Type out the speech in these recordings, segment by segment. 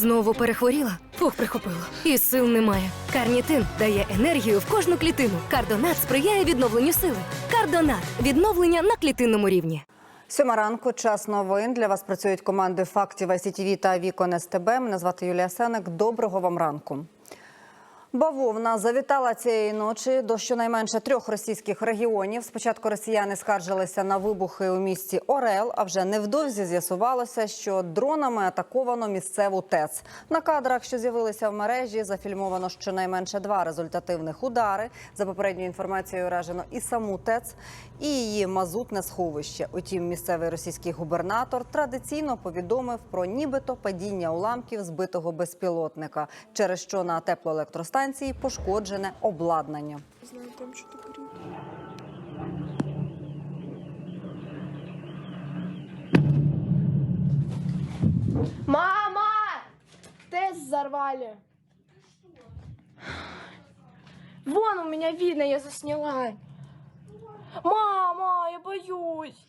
Знову перехворіла? Фух, прихопило. І сил немає. Карнітин дає енергію в кожну клітину. Кардонат сприяє відновленню сили. Кардонат відновлення на клітинному рівні. Сьома ранку, час новин. Для вас працюють команди фактів ICTV та Вікон СТБ. Мене звати Юлія Сенек. Доброго вам ранку. Бавовна завітала цієї ночі до щонайменше трьох російських регіонів. Спочатку росіяни скаржилися на вибухи у місті Орел, а вже невдовзі з'ясувалося, що дронами атаковано місцеву ТЕЦ. На кадрах, що з'явилися в мережі, зафільмовано щонайменше два результативних удари. За попередньою інформацією, уражено і саму ТЕЦ, і її мазутне сховище. Утім, місцевий російський губернатор традиційно повідомив про нібито падіння уламків збитого безпілотника, через що на теплоелектростанції пошкоджене обладнання. знаю, там что-то. Мама! Тест взорвали. Вон у меня видно, я засняла. Мама, я боюсь.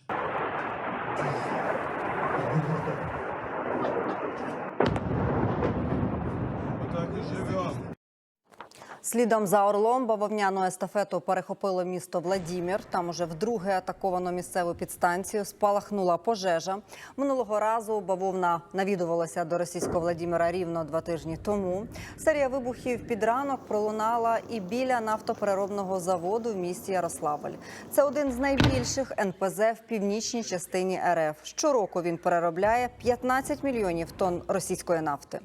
Слідом за Орлом бавовняну естафету перехопило місто Владімір. Там уже вдруге атаковано місцеву підстанцію. Спалахнула пожежа. Минулого разу бавовна навідувалася до російського Владімира рівно два тижні тому. Серія вибухів під ранок пролунала і біля нафтопереробного заводу в місті Ярославль. Це один з найбільших НПЗ в північній частині РФ. Щороку він переробляє 15 мільйонів тонн російської нафти.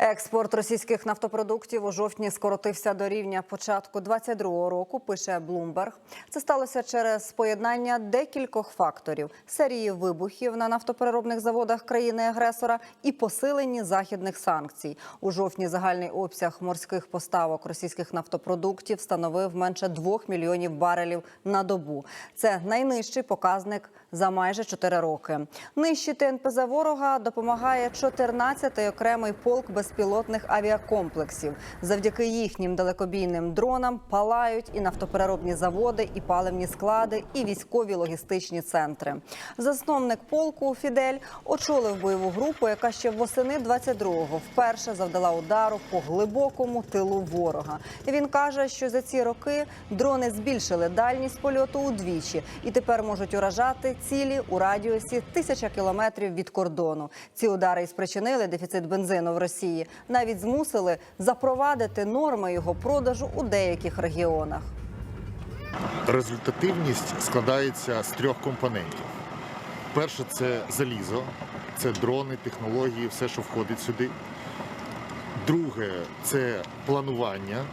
Експорт російських нафтопродуктів у жовтні скоротився до рівня початку 22-го року. Пише Bloomberg. Це сталося через поєднання декількох факторів: серії вибухів на нафтопереробних заводах країни-агресора і посилені західних санкцій. У жовтні загальний обсяг морських поставок російських нафтопродуктів становив менше 2 мільйонів барелів на добу. Це найнижчий показник за майже 4 роки. Нищити НПЗ ворога допомагає 14-й окремий полк безпілотних авіакомплексів. Завдяки їхнім далекобійним дронам палають і нафтопереробні заводи, і паливні склади, і військові логістичні центри. Засновник полку Фідель очолив бойову групу, яка ще восени 22-го вперше завдала удару по глибокому тилу ворога. Він каже, що за ці роки дрони збільшили дальність польоту удвічі і тепер можуть уражати цілі у радіусі тисяча кілометрів від кордону. Ці удари і спричинили дефіцит бензину в Росії. Навіть змусили запровадити норми його продажу у деяких регіонах. Результативність складається з трьох компонентів. Перше це залізо, це дрони, технології, все, що входить сюди. Друге це планування,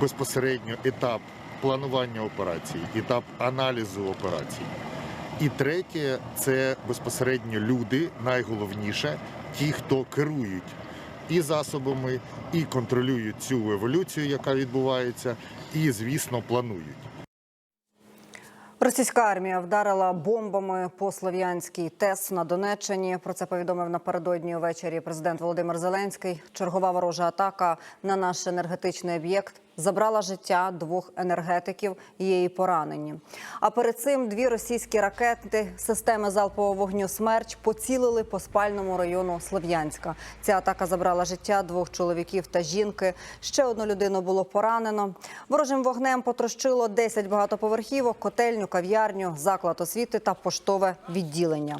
безпосередньо етап планування операцій, етап аналізу операцій. І третє це безпосередньо люди, найголовніше, ті, хто керують і засобами, і контролюють цю еволюцію, яка відбувається, і, звісно, планують. Російська армія вдарила бомбами по слов'янській ТЕС на Донеччині. Про це повідомив напередодні увечері президент Володимир Зеленський. Чергова ворожа атака на наш енергетичний об'єкт забрала життя двох енергетиків. Є і поранені. А перед цим дві російські ракети системи залпового вогню Смерч поцілили по спальному району Слов'янська. Ця атака забрала життя двох чоловіків та жінки. Ще одну людину було поранено. Ворожим вогнем потрощило 10 багатоповерхівок, котельню, кав'ярню, заклад освіти та поштове відділення.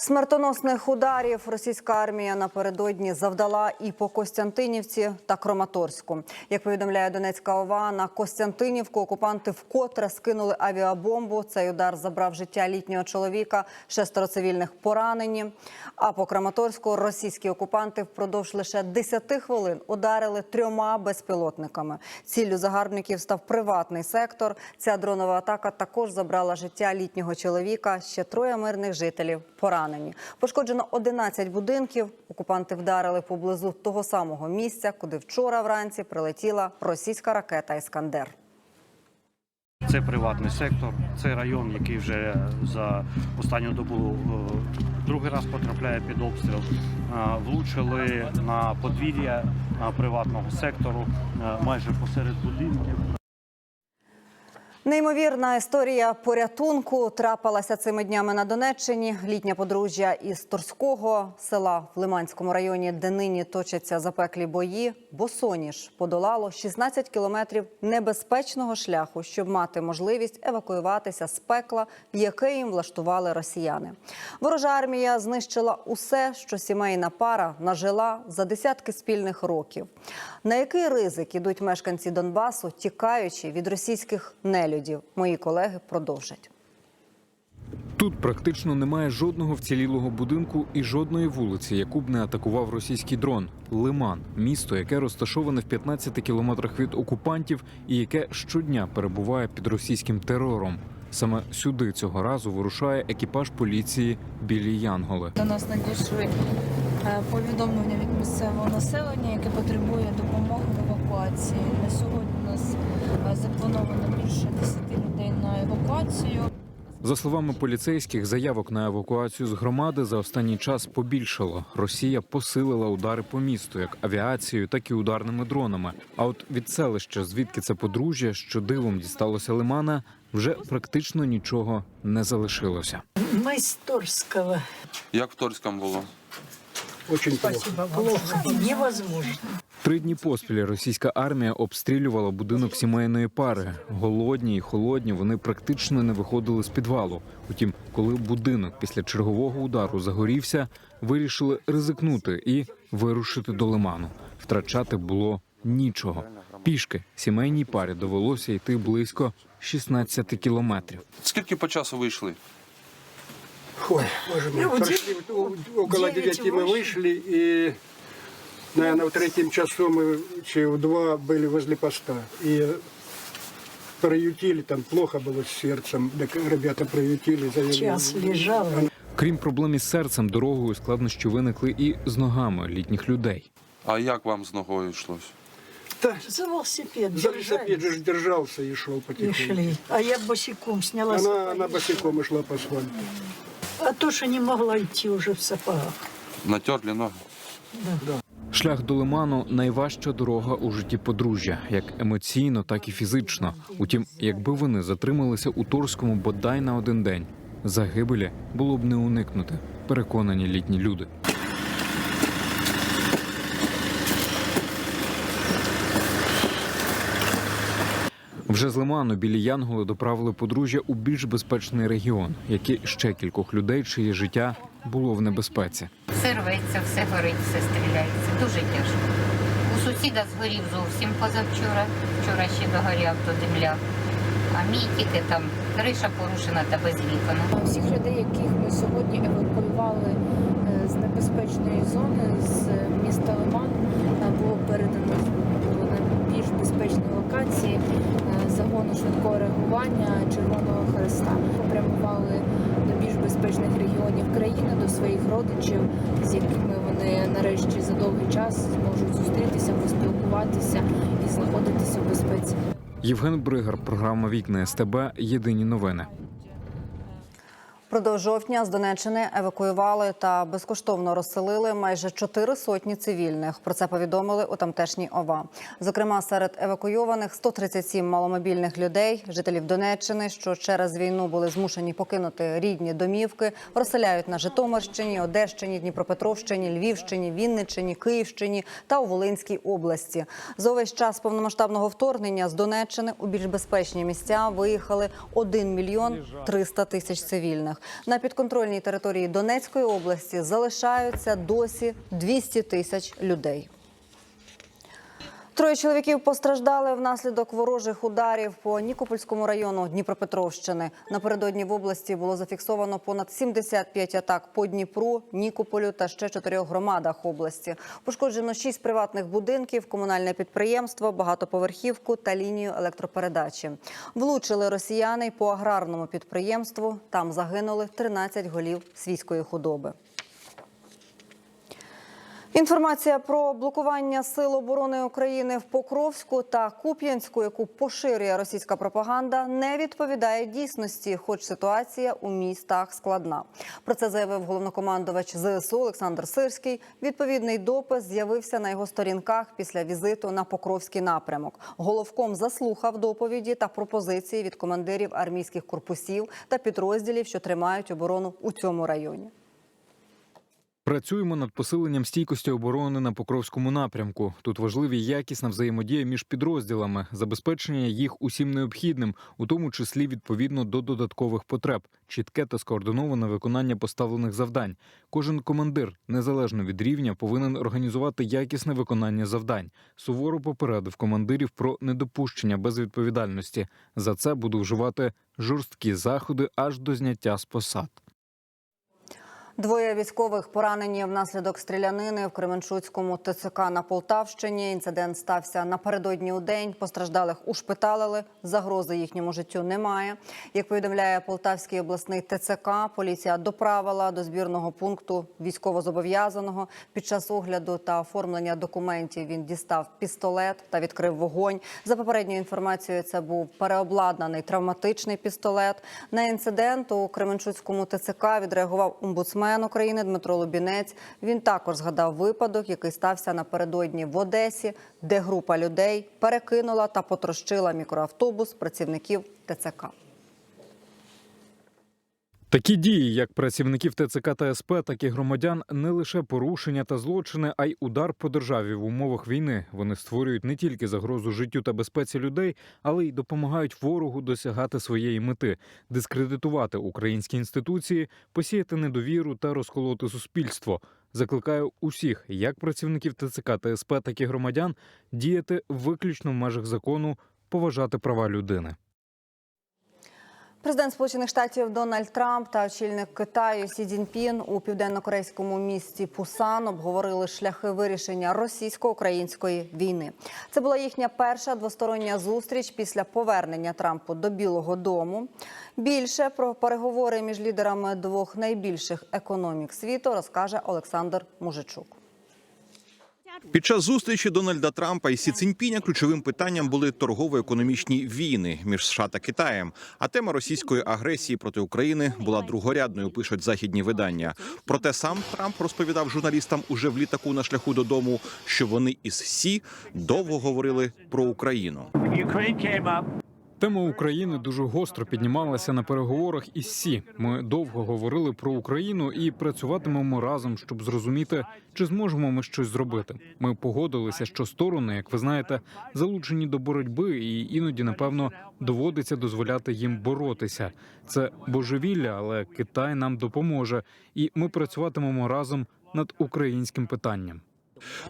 Смертоносних ударів російська армія напередодні завдала і по Костянтинівці та Краматорську. Як повідомляє Донецька ОВА, на Костянтинівку окупанти вкотре скинули авіабомбу. Цей удар забрав життя літнього чоловіка, шестеро цивільних поранені. А по Краматорську російські окупанти впродовж лише 10 хвилин ударили трьома безпілотниками. Ціллю загарбників став приватний сектор. Ця дронова атака також забрала життя літнього чоловіка. Ще троє мирних жителів поранені. Пошкоджено 11 будинків. Окупанти вдарили поблизу того самого місця, куди вчора вранці прилетіла російська ракета Іскандер. Це приватний сектор, це район, який вже за останню добу е, другий раз потрапляє під обстріл. Е, Влучили на подвір'я е, приватного сектору майже посеред будинків. Неймовірна історія порятунку трапилася цими днями на Донеччині. Літня подружжя із Торського села в Лиманському районі, де нині точаться запеклі бої, босоніж подолало 16 кілометрів небезпечного шляху, щоб мати можливість евакуюватися з пекла, яке їм влаштували росіяни. Ворожа армія знищила усе, що сімейна пара нажила за десятки спільних років. На який ризик ідуть мешканці Донбасу, тікаючи від російських нелюдів? Мої колеги продовжать. Тут практично немає жодного вцілілого будинку і жодної вулиці, яку б не атакував російський дрон. Лиман місто, яке розташоване в 15 кілометрах від окупантів і яке щодня перебуває під російським терором. Саме сюди цього разу вирушає екіпаж поліції білі Янголи. До нас надійшли е, повідомлення від місцевого населення, яке потребує допомоги в евакуації. На сьогодні заплановано більше 10 людей на евакуацію. За словами поліцейських, заявок на евакуацію з громади за останній час побільшало. Росія посилила удари по місту, як авіацією, так і ударними дронами. А от від селища, звідки це подружжя, що дивом дісталося лимана, вже практично нічого не залишилося. Из Торского. Як в Торському було? Очень плохо. Плохо. Невозможно. Три дні поспіль російська армія обстрілювала будинок сімейної пари. Голодні і холодні вони практично не виходили з підвалу. Утім, коли будинок після чергового удару загорівся, вирішили ризикнути і вирушити до лиману. Втрачати було нічого. Пішки сімейній парі довелося йти близько 16 кілометрів. Скільки по часу вийшли? Ой, боже мой. Ну, Прошли, о- около девять, 9 мы восемь. вышли, и, наверное, в третьем часу мы, чи в два были возле поста. И приютили, там плохо было с сердцем. Так ребята приютили. завели. Час лежал. Крім проблем із серцем, дорогою складнощі виникли і з ногами літніх людей. А як вам з ногою йшлось? Да, За велосипед за велосипед держались же держался и шел и потихоньку. шли. А я босиком сняла Она, сапоги. она босиком и шла по асфальту. А то, що не могла йти вже в сапогах. Натерли ноги? Шлях до лиману найважча дорога у житті подружжя, як емоційно, так і фізично. Утім, якби вони затрималися у Торському бодай на один день, загибелі було б не уникнути. Переконані літні люди. Вже з лиману білі Янголи доправили подружжя у більш безпечний регіон, як і ще кількох людей, чиє життя було в небезпеці. Все рветься, все горить, все стріляється. Дуже тяжко. У сусіда згорів зовсім позавчора. Вчора ще догоряв до земля. А мій тільки там криша порушена та без вікон. Всіх людей, яких ми сьогодні евакуювали е, з небезпечної зони, з міста Лиман, е, було передано на більш безпечні локації е, швидкого реагування Червоного Хреста. Попрямували до більш безпечних регіонів країни, до своїх родичів, з якими вони нарешті за довгий час зможуть зустрітися, поспілкуватися і знаходитися в безпеці. Євген Бригар, програма Вікна СТБ. Єдині новини. Продовж жовтня з Донеччини евакуювали та безкоштовно розселили майже чотири сотні цивільних. Про це повідомили у тамтешній ОВА. Зокрема, серед евакуйованих 137 маломобільних людей, жителів Донеччини, що через війну були змушені покинути рідні домівки, розселяють на Житомирщині, Одещині, Дніпропетровщині, Львівщині, Вінниччині, Київщині та у Волинській області. За увесь час повномасштабного вторгнення з Донеччини у більш безпечні місця виїхали 1 мільйон 300 тисяч цивільних. На підконтрольній території Донецької області залишаються досі 200 тисяч людей. Троє чоловіків постраждали внаслідок ворожих ударів по Нікопольському району Дніпропетровщини. Напередодні в області було зафіксовано понад 75 атак по Дніпру, Нікополю та ще чотирьох громадах області. Пошкоджено шість приватних будинків, комунальне підприємство, багатоповерхівку та лінію електропередачі. Влучили росіяни по аграрному підприємству. Там загинули 13 голів свійської худоби. Інформація про блокування сил оборони України в Покровську та Куп'янську, яку поширює російська пропаганда, не відповідає дійсності, хоч ситуація у містах складна. Про це заявив головнокомандувач ЗСУ Олександр Сирський. Відповідний допис з'явився на його сторінках після візиту на Покровський напрямок. Головком заслухав доповіді та пропозиції від командирів армійських корпусів та підрозділів, що тримають оборону у цьому районі. Працюємо над посиленням стійкості оборони на Покровському напрямку. Тут важливі якісна взаємодія між підрозділами, забезпечення їх усім необхідним, у тому числі відповідно до додаткових потреб, чітке та скоординоване виконання поставлених завдань. Кожен командир, незалежно від рівня, повинен організувати якісне виконання завдань. Суворо попередив командирів про недопущення безвідповідальності. За це буду вживати жорсткі заходи аж до зняття з посад. Двоє військових поранені внаслідок стрілянини в Кременчуцькому ТЦК на Полтавщині. Інцидент стався напередодні у день. Постраждалих ушпиталили. Загрози їхньому життю немає. Як повідомляє Полтавський обласний ТЦК, поліція доправила до збірного пункту військовозобов'язаного. Під час огляду та оформлення документів він дістав пістолет та відкрив вогонь. За попередньою інформацією, це був переобладнаний травматичний пістолет. На інцидент у Кременчуцькому ТЦК відреагував омбудсмен України Дмитро Лубінець. Він також згадав випадок, який стався напередодні в Одесі, де група людей перекинула та потрощила мікроавтобус працівників ТЦК. Такі дії, як працівників ТЦК та СП, так і громадян, не лише порушення та злочини, а й удар по державі в умовах війни. Вони створюють не тільки загрозу життю та безпеці людей, але й допомагають ворогу досягати своєї мети дискредитувати українські інституції, посіяти недовіру та розколоти суспільство. Закликаю усіх, як працівників ТЦК та СП, так і громадян, діяти виключно в межах закону, поважати права людини. Президент Сполучених Штатів Дональд Трамп та очільник Китаю Сі Цзіньпін у південно-корейському місті Пусан обговорили шляхи вирішення російсько-української війни. Це була їхня перша двостороння зустріч після повернення Трампу до Білого Дому. Більше про переговори між лідерами двох найбільших економік світу розкаже Олександр Мужичук. Під час зустрічі Дональда Трампа і Сі Цінпіня ключовим питанням були торгово-економічні війни між США та Китаєм. А тема російської агресії проти України була другорядною. Пишуть західні видання. Проте сам Трамп розповідав журналістам уже в літаку на шляху додому, що вони із Сі довго говорили про Україну. Тема України дуже гостро піднімалася на переговорах із СІ. Ми довго говорили про Україну і працюватимемо разом, щоб зрозуміти, чи зможемо ми щось зробити. Ми погодилися, що сторони, як ви знаєте, залучені до боротьби, і іноді, напевно, доводиться дозволяти їм боротися. Це божевілля, але Китай нам допоможе, і ми працюватимемо разом над українським питанням.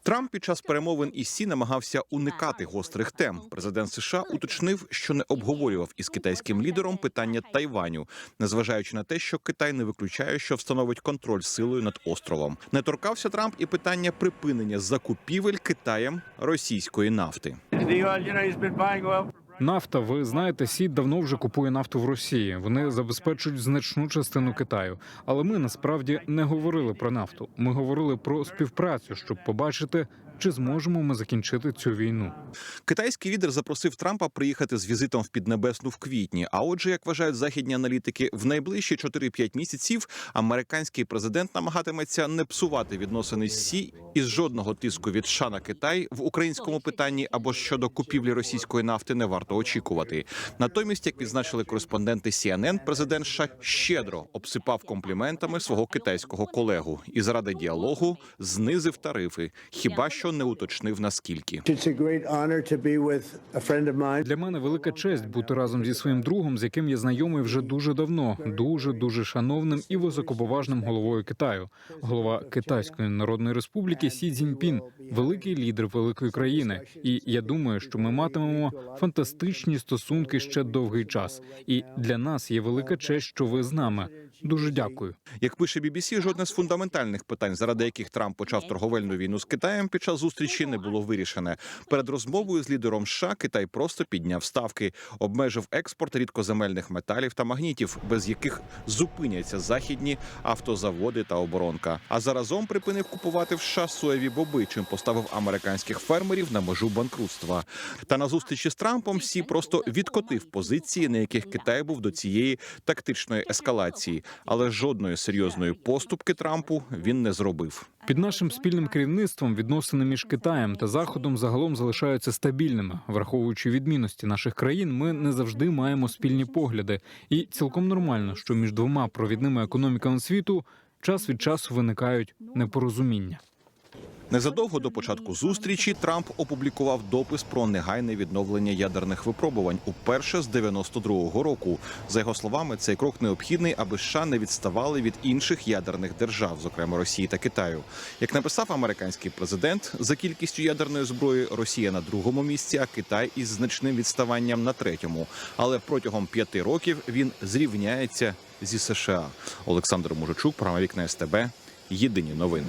Трамп під час перемовин із Сі намагався уникати гострих тем. Президент США уточнив, що не обговорював із китайським лідером питання Тайваню, незважаючи на те, що Китай не виключає, що встановить контроль силою над островом. Не торкався Трамп і питання припинення закупівель Китаєм російської нафти. Нафта, ви знаєте, сід давно вже купує нафту в Росії. Вони забезпечують значну частину Китаю. Але ми насправді не говорили про нафту. Ми говорили про співпрацю, щоб побачити, чи зможемо ми закінчити цю війну. Китайський лідер запросив Трампа приїхати з візитом в Піднебесну в квітні. А отже, як вважають західні аналітики, в найближчі 4-5 місяців американський президент намагатиметься не псувати відносини з Сі із жодного тиску від США на Китай в українському питанні або щодо купівлі російської нафти не варто очікувати. Натомість, як відзначили кореспонденти CNN, президент США щедро обсипав компліментами свого китайського колегу і заради діалогу знизив тарифи. Хіба що не уточнив наскільки. Для мене велика честь бути разом зі своїм другом, з яким я знайомий вже дуже давно, дуже дуже шановним і високоповажним головою Китаю, голова Китайської Народної Республіки Сі Цзіньпін, великий лідер великої країни. І я думаю, що ми матимемо фантастичні стосунки ще довгий час. І для нас є велика честь, що ви з нами. Дуже дякую. Як пише BBC, жодне з фундаментальних питань, заради яких Трамп почав торговельну війну з Китаєм, під час зустрічі не було вирішене. Перед розмовою з лідером США Китай просто підняв ставки, обмежив експорт рідкоземельних металів та магнітів, без яких зупиняться західні автозаводи та оборонка. А заразом припинив купувати в США соєві боби, чим поставив американських фермерів на межу банкрутства. Та на зустрічі з Трампом Сі просто відкотив позиції, на яких Китай був до цієї тактичної ескалації, але жодної серйозної поступки Трампу він не зробив. Під нашим спільним керівництвом відносини між Китаєм та Заходом загалом залишаються стабільними. Враховуючи відмінності наших країн, ми не завжди маємо спільні погляди, і цілком нормально, що між двома провідними економіками світу час від часу виникають непорозуміння. Незадовго до початку зустрічі Трамп опублікував допис про негайне відновлення ядерних випробувань уперше з 92-го року. За його словами, цей крок необхідний, аби США не відставали від інших ядерних держав, зокрема Росії та Китаю. Як написав американський президент, за кількістю ядерної зброї Росія на другому місці, а Китай із значним відставанням на третьому. Але протягом п'яти років він зрівняється зі США. Олександр Мужичук, програма вікна СТБ. Єдині новини.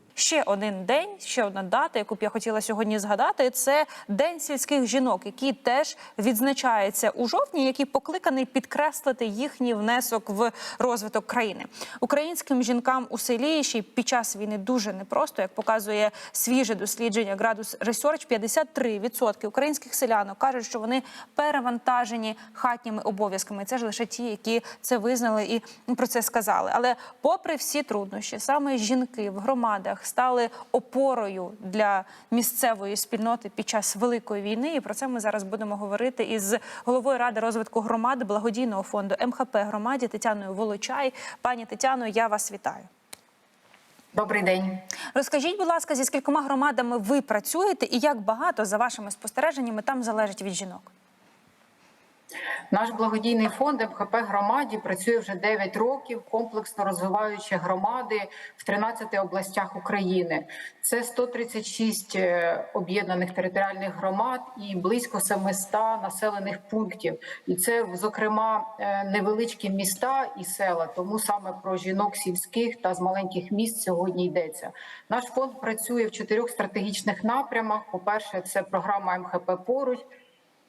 Ще один день, ще одна дата, яку б я хотіла сьогодні згадати, це День сільських жінок, який теж відзначається у жовтні, який покликаний підкреслити їхній внесок в розвиток країни. Українським жінкам у селі ще під час війни дуже непросто, як показує свіже дослідження Градус Research, 53% українських селянок кажуть, що вони перевантажені хатніми обов'язками. Це ж лише ті, які це визнали і про це сказали. Але попри всі труднощі, саме жінки в громадах стали опорою для місцевої спільноти під час великої війни. І про це ми зараз будемо говорити із головою ради розвитку громади благодійного фонду МХП громаді Тетяною Волочай. Пані Тетяно, я вас вітаю. Добрий день. Розкажіть, будь ласка, зі скількома громадами ви працюєте, і як багато за вашими спостереженнями там залежить від жінок? Наш благодійний фонд МХП громаді працює вже 9 років, комплексно розвиваючи громади в 13 областях України. Це 136 е, об'єднаних територіальних громад і близько 700 населених пунктів. І це, зокрема, е, невеличкі міста і села. Тому саме про жінок сільських та з маленьких міст сьогодні йдеться. Наш фонд працює в чотирьох стратегічних напрямах. По перше, це програма МХП поруч.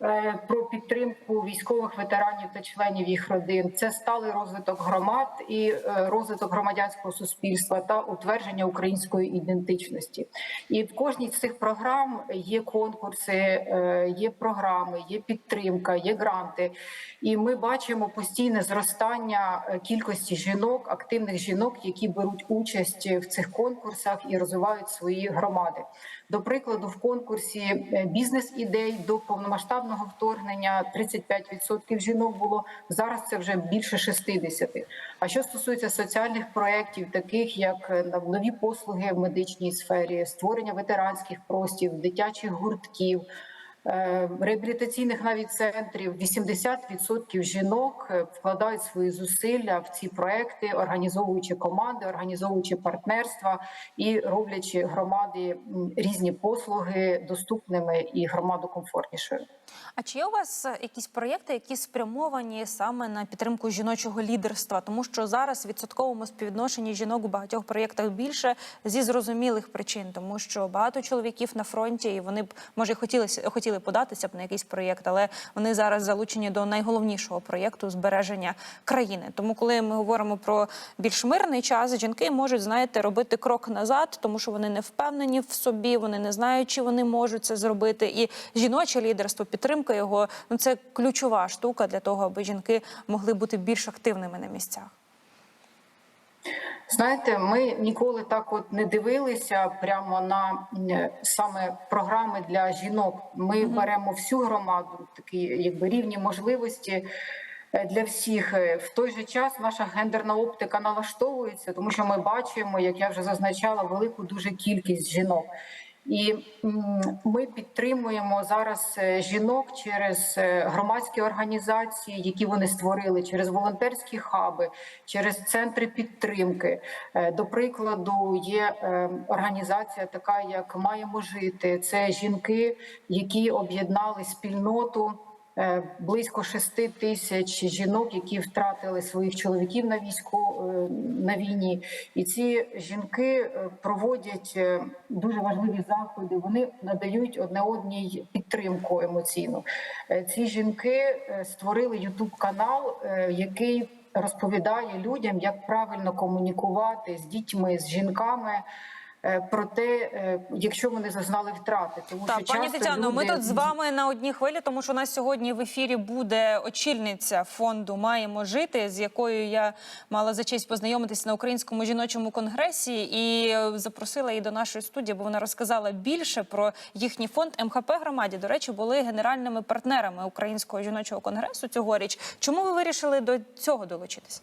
Е, Про підтримку військових ветеранів та членів їх родин це сталий розвиток громад і е, розвиток громадянського суспільства та утвердження української ідентичності. І в кожній з цих програм є конкурси, е, є програми, є підтримка, є гранти. І ми бачимо постійне зростання кількості жінок, активних жінок, які беруть участь в цих конкурсах і розвивають свої громади. До прикладу, в конкурсі бізнес-ідей до повномасштабного вторгнення 35% жінок було зараз. Це вже більше 60%. А що стосується соціальних проєктів, таких як е, нові послуги в медичній сфері, створення ветеранських простів, дитячих гуртків. Е, Реабілітаційних навіть центрів 80% жінок е, вкладають свої зусилля в ці проекти, організовуючи команди, організовуючи партнерства і роблячи громади різні послуги доступними і громаду комфортнішою. А чи є у вас е, якісь проєкти, які спрямовані саме на підтримку жіночого лідерства? Тому що зараз відсотковому співвідношенні жінок у багатьох проєктах більше зі зрозумілих причин, тому що багато чоловіків на фронті, і вони б може хотілося хотіли податися б на якийсь проєкт, але вони зараз залучені до найголовнішого проєкту збереження країни. Тому, коли ми говоримо про більш мирний час, жінки можуть знаєте робити крок назад, тому що вони не впевнені в собі, вони не знають, чи вони можуть це зробити. І жіноче лідерство, підтримка його ну це ключова штука для того, аби жінки могли бути більш активними на місцях. Знаєте, ми ніколи так от не дивилися прямо на саме програми для жінок. Ми беремо всю громаду, такі якби рівні можливості е, для всіх. Е, В той же час наша гендерна оптика налаштовується, тому що ми бачимо, як я вже зазначала, велику дуже кількість жінок. І ми підтримуємо зараз е, жінок через е, громадські організації, які вони створили, через волонтерські хаби, через центри підтримки. Е, До прикладу, є організація, така як Маємо жити. Це жінки, які об'єднали спільноту. Е, Близько шести тисяч жінок, які втратили своїх чоловіків на війську е, на війні, і ці жінки е, проводять дуже важливі заходи. Вони надають одне одній підтримку емоційну. Ці жінки створили ютуб канал, який розповідає людям, як правильно комунікувати з дітьми, з жінками. Е, Про те, е, якщо вони зазнали втрати, тому Так, що пані Тетяно, ми тут з вами на одній хвилі, тому що у нас сьогодні в ефірі буде очільниця фонду Маємо жити, з якою я мала за честь познайомитися на українському жіночому конгресі і запросила її до нашої студії, бо вона розказала більше про їхній фонд МХП громаді. До речі, були генеральними партнерами українського жіночого конгресу цьогоріч. Чому ви вирішили до цього долучитися?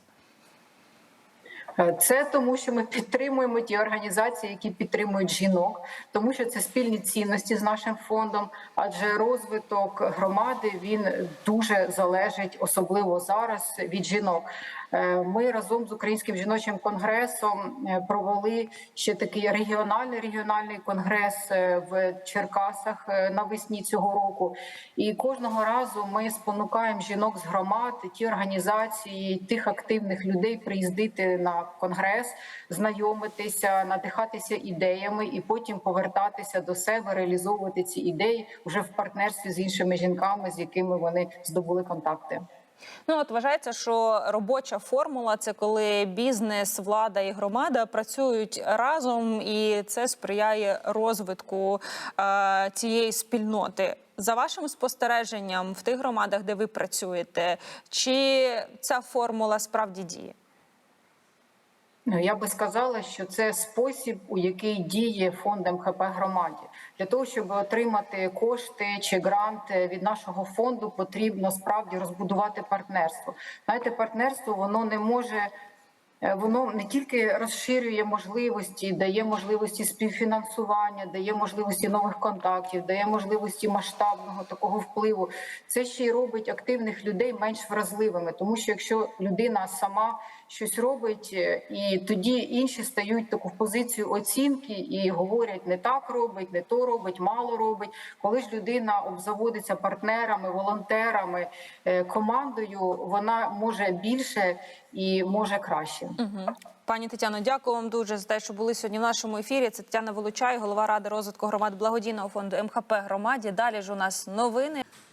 Е, Це тому, що ми підтримуємо ті організації, які підтримують жінок, тому що це спільні цінності з нашим фондом. Адже розвиток громади він дуже залежить, особливо зараз, від жінок. Е, Ми разом з Українським жіночим конгресом е, провели ще такий регіональний регіональний конгрес е, в Черкасах навесні цього року. І кожного разу ми спонукаємо жінок з громад, ті організації, тих активних людей приїздити на конгрес, знайомитися, надихатися ідеями і потім повертатися до себе, реалізовувати ці ідеї вже в партнерстві з іншими жінками, з якими вони здобули контакти. Ну от вважається, що робоча формула це коли бізнес, влада і громада працюють разом, і це сприяє розвитку е, цієї спільноти. За вашим спостереженням в тих громадах, де ви працюєте, чи ця формула справді діє? Ну, я би сказала, що це спосіб, у який діє фонд МХП громаді. Для того, щоб отримати кошти чи грант від нашого фонду, потрібно справді розбудувати партнерство. Знаєте, партнерство воно не може. е, Воно не тільки розширює можливості, дає можливості співфінансування, дає можливості нових контактів, дає можливості масштабного такого впливу. Це ще й робить активних людей менш вразливими, тому що якщо людина сама щось робить, е, і тоді інші стають таку в позицію оцінки і говорять, не так робить, не то робить, мало робить. Коли ж людина обзаводиться партнерами, волонтерами, е, командою, вона може більше і може краще. Пані Тетяно, дякую вам дуже за те, що були сьогодні в нашому ефірі. Це Тетяна Волочай, голова ради розвитку громад благодійного фонду МХП громаді. Далі ж у нас новини.